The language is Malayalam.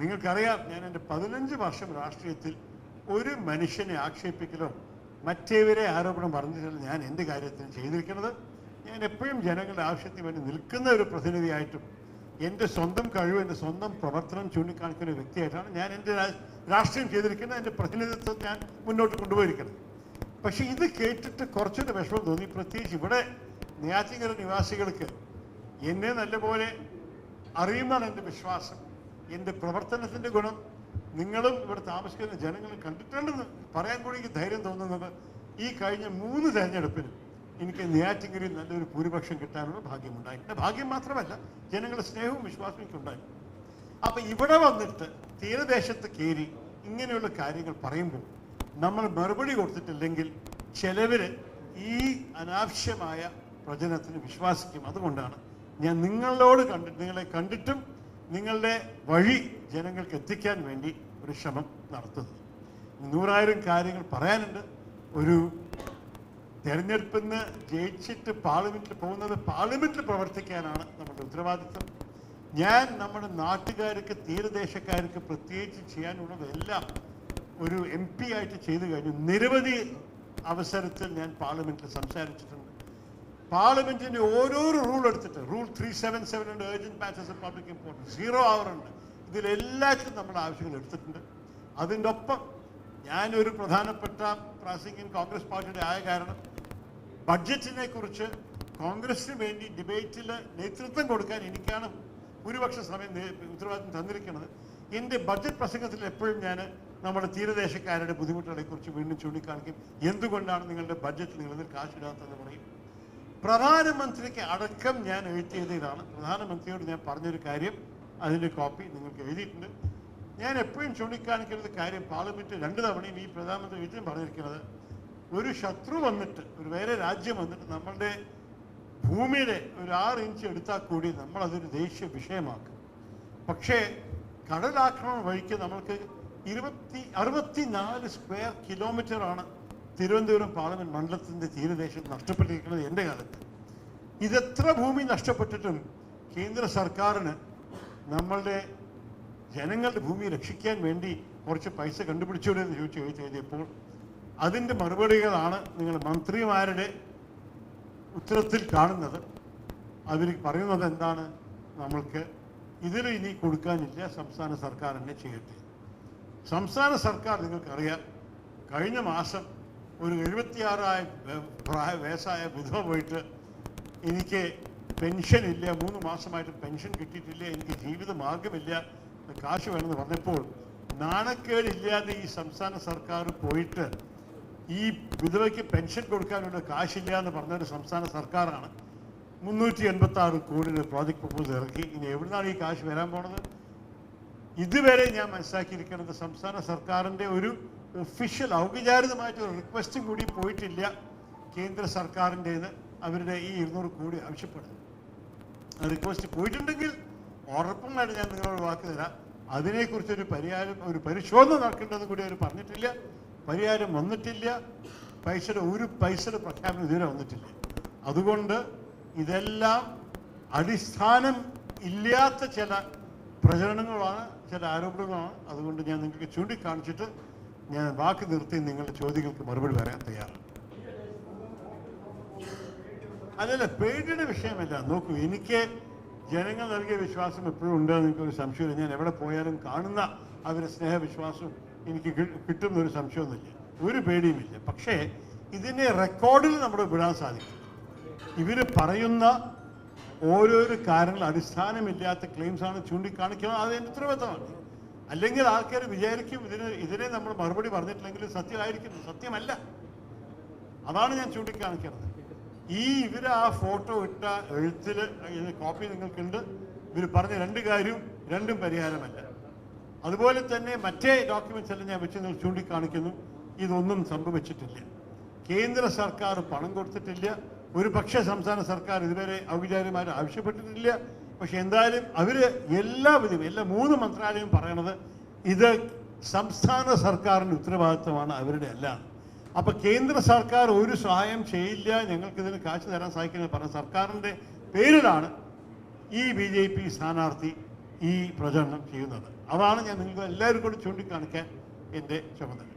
നിങ്ങൾക്കറിയാം ഞാൻ എന്റെ പതിനഞ്ച് വർഷം രാഷ്ട്രീയത്തിൽ ഒരു മനുഷ്യനെ ആക്ഷേപിക്കലോ മറ്റേവരെ ആരോപണം പറഞ്ഞിട്ടില്ല. ഞാൻ എന്റെ കാര്യത്തിന് ചെയ്തിരിക്കുന്നത്? ഞാൻ എപ്പോഴും ജനങ്ങളുടെ ആവശ്യത്തിന് വേണ്ടി നിൽക്കുന്ന ഒരു പ്രതിനിധിയായിട്ടും എന്റെ സ്വന്തം കഴിവ് എന്റെ സ്വന്തം പ്രവർത്തനം ചൂണ്ടിക്കാണിക്കുന്ന വ്യക്തിയായിട്ടാണ് ഞാൻ എന്റെ രാഷ്ട്രീയം ചെയ്തിരിക്കുന്നത്. എന്റെ പ്രതിനിധിത്വം ഞാൻ മുന്നോട്ട് കൊണ്ടുപോയിരിക്കുന്നത്. പക്ഷേ ഇത് കേട്ടിട്ട് കുറച്ചൊരു വിഷമം തോന്നി. പ്രത്യേകിച്ച് ഇവിടെ നെയ്യാറ്റിങ്കര നിവാസികൾക്ക് എന്നെ നല്ലപോലെ അറിയുന്നതാണ് എന്റെ വിശ്വാസം. എന്റെ പ്രവർത്തനത്തിന്റെ ഗുണം നിങ്ങളും ഇവിടെ താമസിക്കുന്ന ജനങ്ങളും കണ്ടിട്ടുണ്ടെന്ന് പറയാൻ കൂടി എനിക്ക് ധൈര്യം തോന്നുന്നത് ഈ കഴിഞ്ഞ മൂന്ന് തെരഞ്ഞെടുപ്പിനും എനിക്ക് നെയ്യാറ്റിങ്കരയിൽ നല്ലൊരു ഭൂരിപക്ഷം കിട്ടാനുള്ള ഭാഗ്യമുണ്ടായി എന്റെ ഭാഗ്യം മാത്രമല്ല ജനങ്ങളുടെ സ്നേഹവും വിശ്വാസവും എനിക്കുണ്ടായി അപ്പം ഇവിടെ വന്നിട്ട് തീരദേശത്ത് കയറി ഇങ്ങനെയുള്ള കാര്യങ്ങൾ പറയുമ്പോൾ നമ്മൾ മറുപടി കൊടുത്തിട്ടില്ലെങ്കിൽ ചിലവർ ഈ അനാവശ്യമായ പ്രചനത്തിന് വിശ്വാസിക്കും. അതുകൊണ്ടാണ് ഞാൻ നിങ്ങളോട് കണ്ടിട്ട് നിങ്ങളെ കണ്ടിട്ടും നിങ്ങളുടെ വഴി ജനങ്ങൾക്ക് എത്തിക്കാൻ വേണ്ടി ഒരു ശ്രമം നടത്തുന്നത് നൂറായിരം കാര്യങ്ങൾ പറയാനുണ്ട്. ഒരു തെരഞ്ഞെടുപ്പിൽ നിന്ന് ജയിച്ചിട്ട് പാർലമെന്റിൽ പോകുന്നത് പാർലമെന്റിൽ പ്രവർത്തിക്കാനാണ് നമ്മുടെ ഉത്തരവാദിത്വം. ഞാൻ നമ്മുടെ നാട്ടുകാർക്ക് തീരദേശക്കാർക്ക് പ്രത്യേകിച്ച് ചെയ്യാനുള്ളതെല്ലാം ഒരു എം പി ആയിട്ട് ചെയ്തു കഴിഞ്ഞു. നിരവധി അവസരത്തിൽ ഞാൻ പാർലമെന്റിൽ സംസാരിച്ചിട്ടുണ്ട്. പാർലമെന്റിന്റെ ഓരോരോ റൂൾ എടുത്തിട്ട് റൂൾ ത്രീ സെവൻ സെവൻ ഉണ്ട് urgent matters of public importance zero hour ഉണ്ട്. ഇതിലെല്ലാത്തിനും നമ്മുടെ ആവശ്യങ്ങൾ എടുത്തിട്ടുണ്ട്. അതിന്റെ ഒപ്പം ഞാനൊരു പ്രധാനപ്പെട്ട പ്രാസിംഗിൻ കോൺഗ്രസ് പാർട്ടിയുടെ ആയ കാരണം ബഡ്ജറ്റിനെ കുറിച്ച് കോൺഗ്രസിന് വേണ്ടി ഡിബേറ്റിൽ നേതൃത്വം കൊടുക്കാൻ എനിക്കാണ് ഭൂരിപക്ഷ സമയം ഉത്തരവാദിത്വം തന്നിരിക്കുന്നത്. എന്റെ ബഡ്ജറ്റ് പ്രസംഗത്തിൽ എപ്പോഴും ഞാൻ നമ്മുടെ തീരദേശക്കാരുടെ ബുദ്ധിമുട്ടുകളെ കുറിച്ച് വീണ്ടും ചൂണ്ടിക്കാണിക്കും. എന്തുകൊണ്ടാണ് നിങ്ങളുടെ ബഡ്ജറ്റ് നിങ്ങളിൽ കാശിടാത്തതെന്ന് പറയും? പ്രധാനമന്ത്രിക്ക് അടക്കം ഞാൻ എഴുതിയതാണ് പ്രധാനമന്ത്രിയോട് ഞാൻ പറഞ്ഞൊരു കാര്യം അതിന്റെ കോപ്പി നിങ്ങൾക്ക് എഴുതിയിട്ടുണ്ട്. ഞാൻ എപ്പോഴും ചൂണ്ടിക്കാണിക്കുന്നത് കാര്യം പാർലമെന്റ് രണ്ട് തവണയും ഈ പ്രധാനമന്ത്രി എഴുതിയും പറഞ്ഞിരിക്കുന്നത് ഒരു ശത്രു വന്നിട്ട് ഒരു വേറെ രാജ്യം വന്നിട്ട് നമ്മളുടെ ഭൂമിയുടെ ഒരു ആറ് ഇഞ്ച് എടുത്താൽ കൂടി നമ്മളതൊരു ദേശീയ വിഷയമാക്കും. പക്ഷേ കടലാക്രമണം വഴിക്ക് നമ്മൾക്ക് ഇരുപത്തി അറുപത്തിനാല് സ്ക്വയർ കിലോമീറ്റർ ആണ് തിരുവനന്തപുരം പാർലമെന്റ് മണ്ഡലത്തിന്റെ തീരദേശം നഷ്ടപ്പെട്ടിരിക്കുന്നത് എന്റെ കാലത്ത്. ഇതെത്ര ഭൂമി നഷ്ടപ്പെട്ടിട്ടും കേന്ദ്ര സർക്കാരിന് നമ്മളുടെ ജനങ്ങളുടെ ഭൂമി രക്ഷിക്കാൻ വേണ്ടി കുറച്ച് പൈസ കണ്ടുപിടിച്ചൂടെ എന്ന് ചോദിച്ചു ചോദിച്ചു കഴിഞ്ഞപ്പോൾ അതിന്റെ മറുപടികളാണ് നിങ്ങൾ മന്ത്രിമാരുടെ ഉത്തരത്തിൽ കാണുന്നത്. അവർ പറയുന്നത് എന്താണ്? നമ്മൾക്ക് ഇതിൽ ഇനി കൊടുക്കാനില്ല സംസ്ഥാന സർക്കാർ തന്നെ ചെയ്യട്ടെ. സംസ്ഥാന സർക്കാർ നിങ്ങൾക്കറിയാം കഴിഞ്ഞ മാസം ഒരു എഴുപത്തിയാറായ പ്രായ വയസ്സായ വിധവ പോയിട്ട് എനിക്ക് പെൻഷൻ ഇല്ല മൂന്ന് മാസമായിട്ട് പെൻഷൻ കിട്ടിയിട്ടില്ല എനിക്ക് ജീവിത മാർഗമില്ല കാശ് വേണമെന്ന് പറഞ്ഞപ്പോൾ നാണക്കേടില്ലാതെ ഈ സംസ്ഥാന സർക്കാർ പോയിട്ട് ഈ വിധവയ്ക്ക് പെൻഷൻ കൊടുക്കാനുള്ള കാശില്ല എന്ന് പറഞ്ഞൊരു സംസ്ഥാന സർക്കാരാണ്. മുന്നൂറ്റി എൺപത്തി ആറ് കോടിയുടെ പ്രോജക്റ്റ് പ്രപ്പോസൽ ഇറക്കി. ഇനി എവിടുന്നാണ് ഈ കാശ് വരാൻ പോണത്? ഇതുവരെ ഞാൻ മനസ്സിലാക്കിയിരിക്കുന്നത് സംസ്ഥാന സർക്കാരിന്റെ ഒരു ഒഫീഷ്യൽ ഔപചാരികമായിട്ട് ഒരു റിക്വസ്റ്റും കൂടി പോയിട്ടില്ല കേന്ദ്ര സർക്കാരിന്റേത് അവരുടെ ഈ ഇരുന്നൂറ് കോടി ആവശ്യപ്പെടുന്നത്. റിക്വസ്റ്റ് പോയിട്ടുണ്ടെങ്കിൽ ഉറപ്പുമായിട്ട് ഞാൻ നിങ്ങളോട് വാക്ക് തരാം. അതിനെക്കുറിച്ചൊരു പരിഹാരം ഒരു പരിശോധന നടക്കേണ്ടതെന്ന് കൂടി അവർ പറഞ്ഞിട്ടില്ല. പരിഹാരം വന്നിട്ടില്ല. പൈസയുടെ ഒരു പൈസയുടെ പ്രഖ്യാപനം ഇതുവരെ വന്നിട്ടില്ല. അതുകൊണ്ട് ഇതെല്ലാം അടിസ്ഥാനം ഇല്ലാത്ത ചില പ്രചരണങ്ങളാണ് ചില ആരോപണങ്ങളാണ്. അതുകൊണ്ട് ഞാൻ നിങ്ങൾക്ക് ചൂണ്ടിക്കാണിച്ചിട്ട് ഞാൻ വാക്ക് നിർത്തി നിങ്ങളുടെ ചോദ്യങ്ങൾക്ക് മറുപടി പറയാൻ തയ്യാറാണ്. അല്ലല്ല പേടിയുടെ വിഷയമല്ല. നോക്കൂ എനിക്ക് ജനങ്ങൾ നൽകിയ വിശ്വാസം എപ്പോഴും ഉണ്ടെന്ന് എനിക്കൊരു സംശയമില്ല. ഞാൻ എവിടെ പോയാലും കാണുന്ന അവരുടെ സ്നേഹവിശ്വാസം എനിക്ക് കിട്ടുന്നൊരു സംശയമൊന്നുമില്ല. ഒരു പേടിയുമില്ല. പക്ഷേ ഇതിനെ റെക്കോർഡിൽ നമ്മൾ വിടാൻ സാധിക്കും. ഇവർ പറയുന്ന ഓരോരോ കാരണങ്ങൾ അടിസ്ഥാനമില്ലാത്ത ക്ലെയിംസാണ് ചൂണ്ടിക്കാണിക്കുന്നത്. അത് എന്റെ ഉത്തരവാദിത്തമാണ്. അല്ലെങ്കിൽ ആൾക്കാർ വിചാരിക്കും ഇതിന് ഇതിനെ നമ്മൾ മറുപടി പറഞ്ഞിട്ടില്ലെങ്കിൽ സത്യമായിരിക്കും. സത്യമല്ല. അതാണ് ഞാൻ ചൂണ്ടിക്കാണിക്കുന്നത്. ഈ ഇവർ ആ ഫോട്ടോ ഇട്ട എഴുത്തിൽ കോപ്പി നിങ്ങൾക്കുണ്ട്. ഇവർ പറഞ്ഞ രണ്ട് കാര്യവും രണ്ടും പരിഹാരമല്ല. അതുപോലെ തന്നെ മറ്റേ ഡോക്യുമെന്റ്സ് എല്ലാം ഞാൻ വെച്ച് നിങ്ങൾ ചൂണ്ടിക്കാണിക്കുന്നു. ഇതൊന്നും സംഭവിച്ചിട്ടില്ല. കേന്ദ്ര സർക്കാർ പണം കൊടുത്തിട്ടില്ല. ഒരു പക്ഷേ സംസ്ഥാന സർക്കാർ ഇതുവരെ ഔപചാരികമായി ആവശ്യപ്പെട്ടിട്ടില്ല. പക്ഷെ എന്തായാലും അവർ എല്ലാവിധം എല്ലാ മൂന്ന് മന്ത്രാലയം പറയണത് ഇത് സംസ്ഥാന സർക്കാരിന്റെ ഉത്തരവാദിത്വമാണ് അവരുടെ അല്ല. അപ്പോൾ കേന്ദ്ര സർക്കാർ ഒരു സഹായം ചെയ്യില്ല ഞങ്ങൾക്കിതിന് കാശ് തരാൻ സാധിക്കില്ല പറഞ്ഞ സർക്കാരിന്റെ പേരിലാണ് ഈ ബി ജെ പി സ്ഥാനാർത്ഥി ഈ പ്രചരണം ചെയ്യുന്നത്. അതാണ് ഞാൻ നിങ്ങൾക്ക് എല്ലാവരും കൂടി ചൂണ്ടിക്കാണിക്കാൻ എന്റെ ചുമതല.